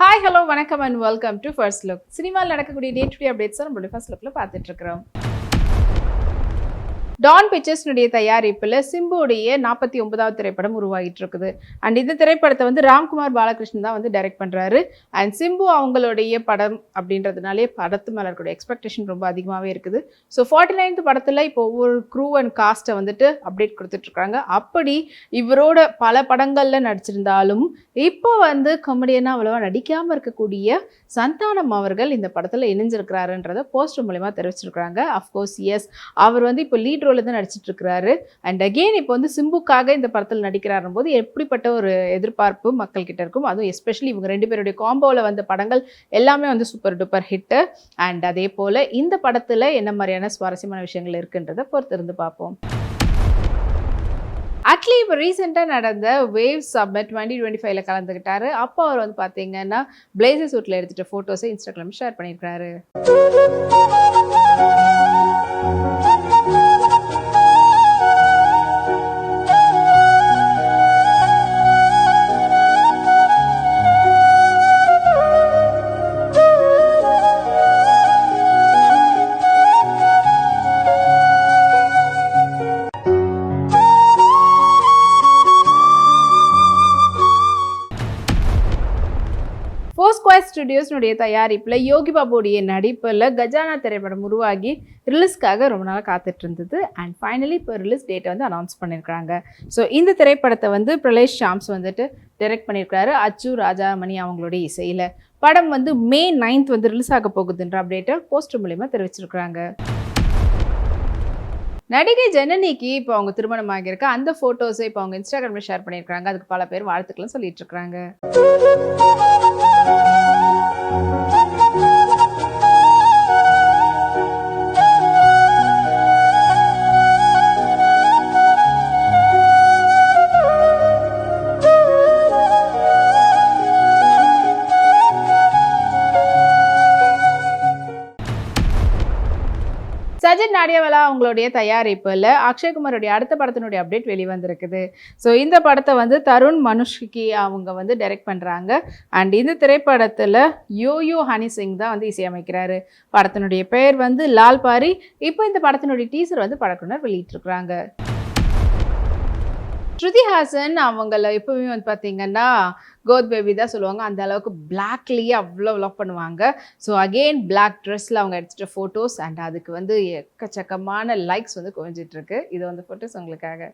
Hi hello வணக்கம் and welcome to first look சினிமாவில் நடக்கக்கூடிய டே டு டே அப்டேட்ஸ் நம்மளுடைய ஃபர்ஸ்ட் லுக்கில் பார்த்துட்டு இருக்கிறோம். டான் பிக்சர்ஸ்னுடைய தயாரிப்பில் சிம்புடைய நாற்பத்தி ஒன்பதாவது திரைப்படம் உருவாகிட்டு இருக்குது அண்ட் இந்த திரைப்படத்தை வந்து ராம்குமார் பாலகிருஷ்ணன் தான் வந்து டைரக்ட் பண்ணுறாரு அண்ட் சிம்பு அவங்களுடைய படம் அப்படின்றதுனாலே படத்து மேலே இருக்கக்கூடிய எக்ஸ்பெக்டேஷன் ரொம்ப அதிகமாகவே இருக்குது. ஸோ ஃபார்ட்டி நைன்த் படத்தில் இப்போ ஒவ்வொரு க்ரூ அண்ட் காஸ்ட்டை வந்துட்டு அப்டேட் கொடுத்துட்ருக்காங்க அப்படி இவரோட பல படங்களில் நடிச்சிருந்தாலும் இப்போ வந்து கமெடியனாக அவ்வளோவா நடிக்காமல் இருக்கக்கூடிய சந்தானம் அவர்கள் இந்த படத்தில் இணைஞ்சிருக்கிறாருன்றத போஸ்டர் மூலயமா தெரிவிச்சிருக்கிறாங்க. அஃப்கோர்ஸ் எஸ் அவர் வந்து இப்போ லீட் ரோலில் தான் நடிச்சிட்டு இருக்கிறாரு அண்ட் அகெயின் இப்போ வந்து சிம்புக்காக இந்த படத்தில் நடிக்கிறாரும் போது எப்படிப்பட்ட ஒரு எதிர்பார்ப்பு மக்கள் கிட்ட இருக்கும்? அதுவும் எஸ்பெஷலி இவங்க ரெண்டு பேருடைய காம்போவில் வந்த படங்கள் எல்லாமே வந்து சூப்பர் டூப்பர் ஹிட்டு அண்ட் அதே போல் இந்த படத்தில் என்ன மாதிரியான சுவாரஸ்யமான விஷயங்கள் இருக்குன்றதை பொறுத்திருந்து பார்ப்போம். அட்லி இப்போ ரீசெண்டாக நடந்த வேவ் சப்மிட் டுவெண்ட்டி டுவெண்ட்டி ஃபைவ்ல கலந்துக்கிட்டாரு அப்போ அவர் வந்து பார்த்தீங்கன்னா பிளேசர் சூட்டில் எடுத்துகிட்ட ஃபோட்டோஸை இன்ஸ்டாகிராம் ஷேர் பண்ணியிருக்காரு ஸ்டுடியோஸ்னுடைய தயாரிப்பில் யோகி பாபுடைய நடிப்பில் கஜானா திரைப்படம் உருவாகி ரிலீஸ்க்காக ரொம்ப நாளாக காத்துட்டு இருந்தது அண்ட் ஃபைனலி இப்போ ரிலீஸ் டேட்டை வந்து அனௌன்ஸ் பண்ணியிருக்காங்க ஸோ இந்த திரைப்படத்தை வந்து பிரலேஷ் ஷாம்ஸ் வந்துட்டு டைரக்ட் பண்ணியிருக்கிறாரு அச்சு ராஜாமணி அவங்களுடைய இசையில். படம் வந்து மே நைன்த் வந்து ரிலீஸ் ஆக போகுதுன்ற அப்டேட்டை போஸ்டர் மூலயமா தெரிவிச்சிருக்கிறாங்க. நடிகை ஜனனிக்கு இப்போ அவங்க திருமணம் ஆகியிருக்க. அந்த ஃபோட்டோஸை இப்போ அவங்க இன்ஸ்டாகிராமில் ஷேர் பண்ணியிருக்காங்க அதுக்கு பல பேர் வாழ்த்துக்களும் சொல்லிட்டு இருக்கிறாங்க நாடியவலா அவங்களுடைய தயாரிப்பில் அக்ஷய்குமாரோடைய அடுத்த படத்தினுடைய அப்டேட் வெளிவந்திருக்குது. ஸோ இந்த படத்தை வந்து தருண் மனுஷ்கி அவங்க வந்து டைரக்ட் பண்ணுறாங்க அண்ட் இந்த திரைப்படத்தில் யோயோ ஹனி சிங் தான் வந்து இசையமைக்கிறாரு. படத்தினுடைய பெயர் வந்து லால் பாரி. இப்போ இந்த படத்தினுடைய டீசர் வந்து படக்குனர் வெளியிட்டிருக்கிறாங்க. ஸ்ருதி ஹாசன் அவங்கள எப்பவுமே வந்து பார்த்தீங்கன்னா கோத் பேபி தான் சொல்லுவாங்க. அந்த அளவுக்கு பிளாக்லேயே அவ்வளோ லவ் பண்ணுவாங்க. ஸோ அகெயின் பிளாக் ட்ரெஸ்ஸில் அவங்க எடுத்துகிட்ட ஃபோட்டோஸ் அண்ட் அதுக்கு வந்து எக்கச்சக்கமான லைக்ஸ் வந்து குறைஞ்சிட்டுருக்கு இது வந்து ஃபோட்டோஸ் உங்களுக்காக.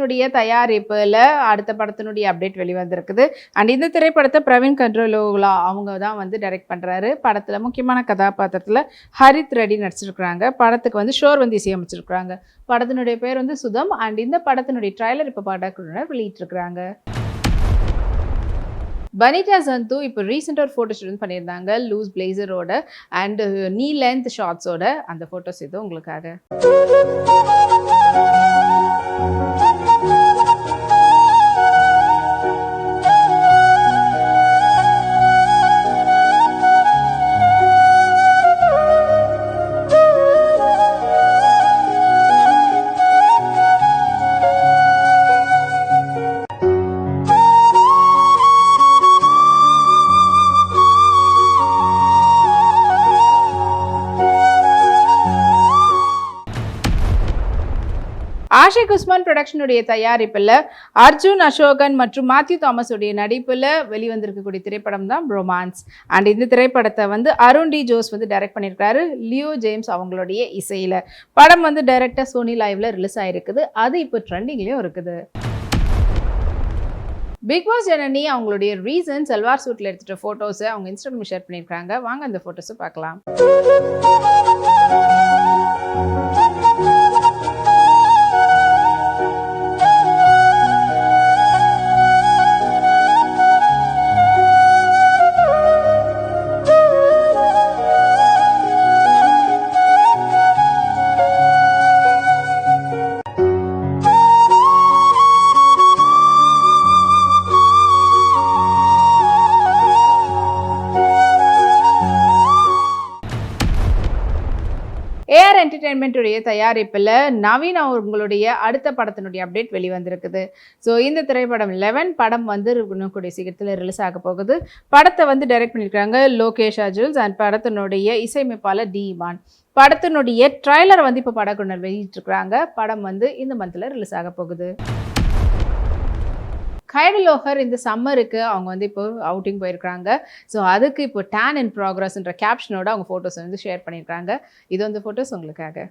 மூவிங் தயாரிப்பில் அடுத்த படத்தினுடைய அப்டேட் வெளிவந்திருக்குது. அண்ட் இந்த திரைப்படத்தை பிரவீன் கண்ட்ரோலோலா அவங்க தான் வந்து டைரக்ட் பண்ணுறாரு படத்தில் முக்கியமான கதாபாத்திரத்தில் ஹரித் ரெடி நடிச்சிருக்கிறாங்க. படத்துக்கு வந்து ஷோர் வந்து இசையமைச்சிருக்கிறாங்க படத்தினுடைய பேர் வந்து சுதம். அண்ட் இந்த படத்தினுடைய ட்ரைலர் இப்போ படக்குழுவினர் வெளியிட்டிருக்கிறாங்க. பனிதா சந்து இப்போ ரீசெண்டாக ஒரு ஃபோட்டோ ஷூட் பண்ணியிருந்தாங்க. லூஸ் பிளேசரோட அண்ட் நீ லென்த் ஷார்ட்ஸோட அந்த ஃபோட்டோஸ் இது உங்களுக்காக. ஆஷிக் உஸ்மான் ப்ரொடக்ஷனுடைய தயாரிப்பில் அர்ஜுன் அசோகன் மற்றும் மாத்யூ தாமஸ் உடைய நடிப்பில் வெளிவந்திருக்கக்கூடிய திரைப்படம் தான் ரொமான்ஸ் அண்ட் இந்த திரைப்படத்தை வந்து அருண் டி ஜோஸ் வந்து டைரக்ட் பண்ணியிருக்காரு லியோ ஜேம்ஸ் அவங்களுடைய இசையில். படம் வந்து டைரக்டாக சோனி லைவ்ல ரிலீஸ் ஆகிருக்குது அது இப்போ ட்ரெண்டிங்லேயும் இருக்குது. பிக் பாஸ் ஜனனி அவங்களுடைய ரீசன் செல்வார் சூட்டில் எடுத்துகிட்ட ஃபோட்டோஸை அவங்க இன்ஸ்டாகிராம் ஷேர் பண்ணியிருக்காங்க வாங்க அந்த ஃபோட்டோஸை பார்க்கலாம். என்டர்டெயின்மெண்ட்டுடைய தயாரிப்பில் நவீன் அவங்களுடைய அடுத்த படத்தினுடைய அப்டேட் வெளிவந்திருக்குது. ஸோ இந்த திரைப்படம் லெவன் படம் வந்து இன்னும் கூடிய சீக்கிரத்தில் ரிலீஸ் ஆக போகுது. படத்தை வந்து டைரக்ட் பண்ணியிருக்காங்க லோகேஷ் அஜுல்ஸ் அண்ட் படத்தினுடைய இசையமைப்பாளர் டி இமான் படத்தினுடைய ட்ரைலர் வந்து இப்போ படக்குனர் வெளியிட்டிருக்கிறாங்க. படம் வந்து இந்த மந்தில் ரிலீஸ் ஆக போகுது. கைடு லோஹர் இந்த சம்மருக்கு அவங்க வந்து இப்போ அவுட்டிங் போயிருக்காங்க ஸோ அதுக்கு இப்போ டேன் இன் ப்ராக்ரஸ்ன்ற கேப்ஷனோட அவங்க ஃபோட்டோஸ் வந்து ஷேர் பண்ணியிருக்காங்க இது வந்து ஃபோட்டோஸ் உங்களுக்காக.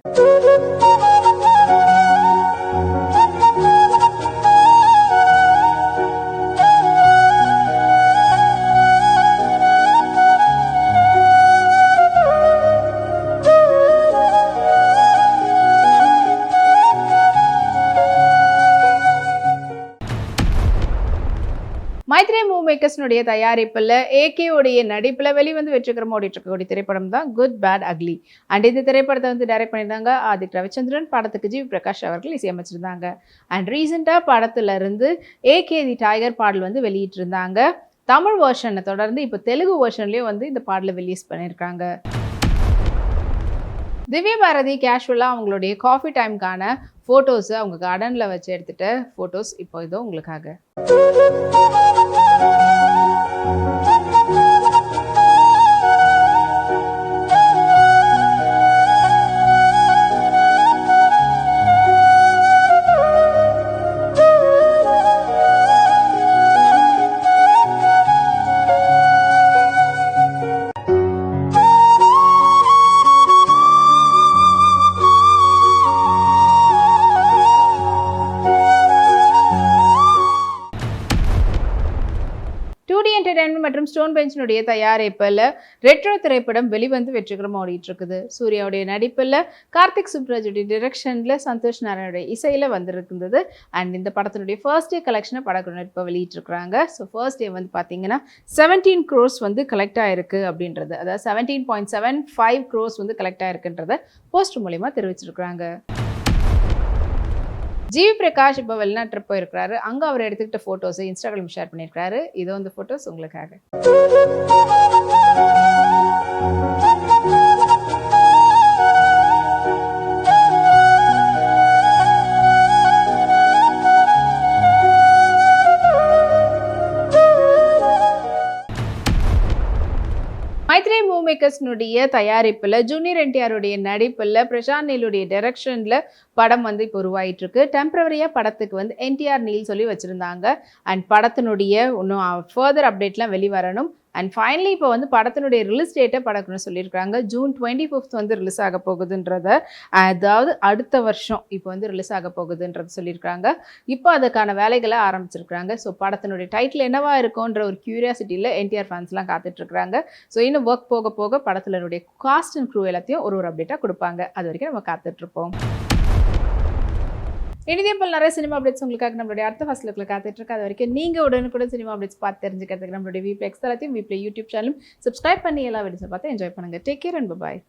மைத்ரே மேக்கர்ஸ்னுடைய தயாரிப்பில் ஏகேவுடைய நடிப்பில் வெளிவந்து வெற்றிகரம் ஓடிட்டு இருக்கக்கூடிய திரைப்படம் தான் குட் பேட் அக்லி அண்ட் இந்த திரைப்படத்தை வந்து டைரக்ட் பண்ணியிருந்தாங்க ஆதிக் ரவிச்சந்திரன் படத்துக்கு ஜி பிரகாஷ் அவர்கள் இசையமைச்சிருந்தாங்க. அண்ட் ரீசெண்டாக படத்துல இருந்து ஏகே தி டைகர் பாடல் வந்து வெளியிட்டிருந்தாங்க. தமிழ் வேர்ஷனை தொடர்ந்து இப்போ தெலுங்கு வேர்ஷன்லேயும் வந்து இந்த பாடலை ரிலீஸ் பண்ணியிருக்காங்க. திவ்ய பாரதி கேஷுவலாக அவங்களுடைய காஃபி டைம்க்கான ஃபோட்டோஸை அவங்க கார்டனில் வச்சு எடுத்துகிட்ட ஃபோட்டோஸ் இப்போ இதோ உங்களுக்காக. என்டர்டைன்மெண்ட் மற்றும் ஸ்டோன் பெஞ்சினுடைய தயாரிப்பில் ரெட்ரோ திரைப்படம் வெளிவந்து வெற்றிகரமாக ஓடிட்டு இருக்குது சூர்யாவுடைய நடிப்பில் கார்த்திக் சுப்ராஜுடைய டிரெக்ஷனில் சந்தோஷ் நாராயணுடைய இசையில் வந்திருந்தது அண்ட் இந்த படத்தினுடைய ஃபர்ஸ்ட் டே கலெக்ஷனை படக்குழுவினர் இப்போ வெளியிட்டிருக்கிறாங்க. ஸோ ஃபர்ஸ்ட் டே வந்து பார்த்தீங்கன்னா செவன்டீன் க்ரோஸ் வந்து கலெக்ட் ஆயிருக்கு அப்படின்றது. அதாவது seventeen point seven five crores வந்து கலெக்ட் ஆயிருக்குன்றத போஸ்ட் மூலயமா தெரிவிச்சிருக்கிறாங்க. ஜிவி பிரகாஷ் இப்போ வெளிநாட்டு போயிருக்கிறாரு. அங்கே அவர் எடுத்துக்கிட்ட ஃபோட்டோஸை இன்ஸ்டாகிராம் ஷேர் பண்ணியிருக்காரு இது வந்து ஃபோட்டோஸ் உங்களுக்காக. மைத்ரே மூவ் தயாரிப்பில் ஜூனியர் என்டிஆருடைய நடிப்பில் பிரசாந்த் நீலுடைய டைரக்ஷனில் படம் வந்து இப்போ உருவாயிட்டு இருக்கு டெம்பரவரியாக படத்துக்கு வந்து என்டிஆர் நீல் சொல்லி வச்சுருந்தாங்க. அண்ட் படத்தினுடைய இன்னும் ஃபர்தர் அப்டேட்லாம் வெளிவரணும். அண்ட் ஃபைனலி இப்போ வந்து படத்தினுடைய ரிலீஸ் டேட்டை படக்குன்னு சொல்லியிருக்காங்க ஜூன் டுவெண்ட்டி ஃபிஃப்த் வந்து ரிலீஸ் ஆக போகுதுன்றத அதாவது அடுத்த வருஷம் இப்போ வந்து ரிலீஸ் ஆக போகுதுன்றது சொல்லியிருக்காங்க இப்போ அதுக்கான வேலைகளை ஆரம்பிச்சிருக்காங்க ஸோ படத்தினுடைய டைட்டில் என்னவா இருக்கும்ன்ற ஒரு க்யூரியாசிட்டியில் என்டிஆர் ஃபேன்ஸ்லாம் காத்துட்ருக்குறாங்க. ஸோ இன்னும் ஒர்க் போக போக படத்தினுடைய காஸ்ட் அண்ட் க்ரூ எல்லாத்தையும் ஒரு ஒரு அப்டேட்டாக கொடுப்பாங்க. அது வரைக்கும் நம்ம காத்துட்ருப்போம். இனிதே போல் நிறைய சினிமா அப்டேட்ஸ் உங்களுக்காக நம்மளுடைய அடுத்த ஃபர்ஸ்ட் லுக்கில் காத்துட்டு அது வரைக்கும் நீங்கள் உடனுக்குடன் சினிமா அப்டேட்ஸ் பார்த்து தெரிஞ்சுக்கிறதுக்கு நம்மளுடைய வீப்ளே எக்ஸ்தலத்தையும் வீப்ளே யூடியூப் சேனலும் சப்ஸ்கிரைப் பண்ணி எல்லா வீடியோஸை பார்த்து என்ஜாய் பண்ணுங்கள் டேக் கேர் அண்ட் பாய்